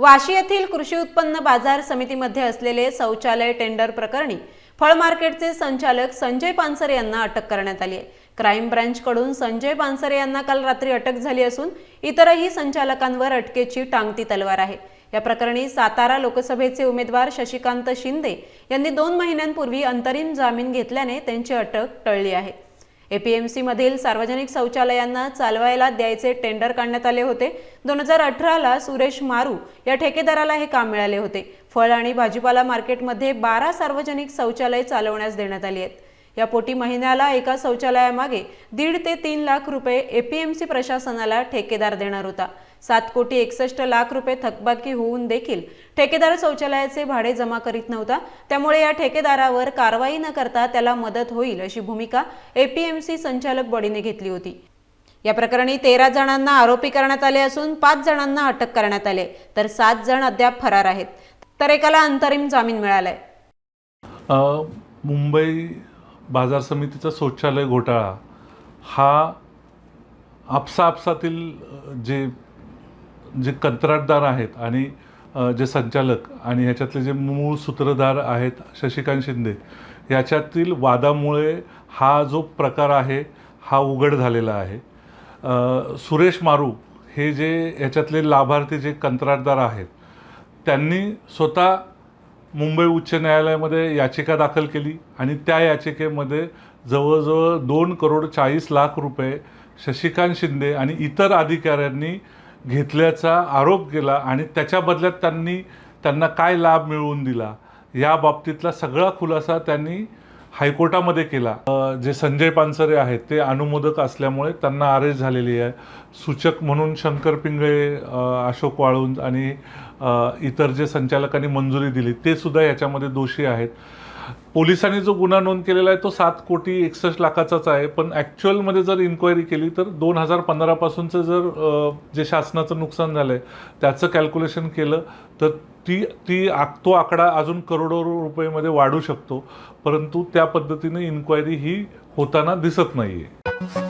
वाशी येथील कृषी उत्पन्न बाजार समितीमध्ये असलेले शौचालय टेंडर प्रकरणी फळ मार्केटचे संचालक संजय पानसरे यांना अटक करण्यात आली आहे. क्राईम ब्रँचकडून संजय पानसरे यांना काल रात्री अटक झाली असून इतरही संचालकांवर अटकेची टांगती तलवार आहे. या प्रकरणी सातारा लोकसभेचे उमेदवार शशिकांत शिंदे यांनी दोन महिन्यांपूर्वी अंतरिम जामीन घेतल्याने त्यांची अटक टळली आहे. एपीएमसी मधील सार्वजनिक शौचालयांना चालवायला द्यायचे टेंडर काढण्यात आले होते. दोन हजार अठराला सुरेश मारू या ठेकेदाराला हे काम मिळाले होते. फळ आणि भाजीपाला मार्केटमध्ये बारा सार्वजनिक शौचालय चालवण्यास देण्यात आली आहेत. या पोटी महिन्याला एका शौचालयामागे दीड ते तीन लाख रुपये एपीएमसी प्रशासनाला ठेकेदार देणार होता. सात कोटी एकसष्ट लाख रुपये थकबाकी होऊन देखील ठेकेदार शौचालयाचे भाडे जमा करीत नव्हता. त्यामुळे या ठेकेदारावर कारवाई न करता त्याला मदत होईल अशी भूमिका एपीएमसी संचालक बॉडीने घेतली होती. या प्रकरणी तेरा जणांना आरोपी करण्यात आले असून पाच जणांना अटक करण्यात आले तर सात जण अद्याप फरार आहेत. तर एकाला अंतरिम जामीन मिळालाय. मुंबई बाजार समितीचा शौचालय घोटाळा हा आपसा आपसातील जे जे कंत्राटदार आहेत आणि जे संचालक आणि ह्याच्यातले जे मूळ सूत्रधार आहेत शशिकांत शिंदे याच्यातील वादामुळे हा जो प्रकार आहे हा उघड झालेला आहे. सुरेश मारू हे जे याच्यातले लाभार्थी जे कंत्राटदार आहेत त्यांनी स्वतः मुंबई उच्च न्यायालयामध्ये याचिका दाखल केली आणि त्या याचिकेमध्ये जवळजवळ दोन करोड चाळीस लाख रुपये शशिकांत शिंदे आणि इतर अधिकाऱ्यांनी घेतल्याचा आरोप केला आणि त्याच्या बदल्यात त्यांनी त्यांना काय लाभ मिळवून दिला या बाबतीतला सगळा खुलासा त्यांनी हायकोर्टामध्ये केला. जे संजय पानसरे आहेत ते अनुमोदक असल्यामुळे त्यांना अरेस्ट झालेली आहे. सूचक म्हणून शंकर पिंगळे अशोक वाळुंज आणि इतर जे संचालकांनी मंजुरी दिली ते सुद्धा याच्यामध्ये दोषी आहेत. पोलिसांनी जो गुन्हा नोंद केलेला आहे तो सात कोटी एकसष्ट लाखाचाच आहे. पण ॲक्च्युअलमध्ये जर इन्क्वायरी केली तर दोन हजार पंधरापासूनचं जर जे शासनाचं नुकसान झालं आहे त्याचं कॅल्क्युलेशन केलं तर ती ती तो आकडा अजून करोडो रुपयेमध्ये वाढू शकतो. परंतु त्या पद्धतीने इन्क्वायरी ही होताना दिसत नाही आहे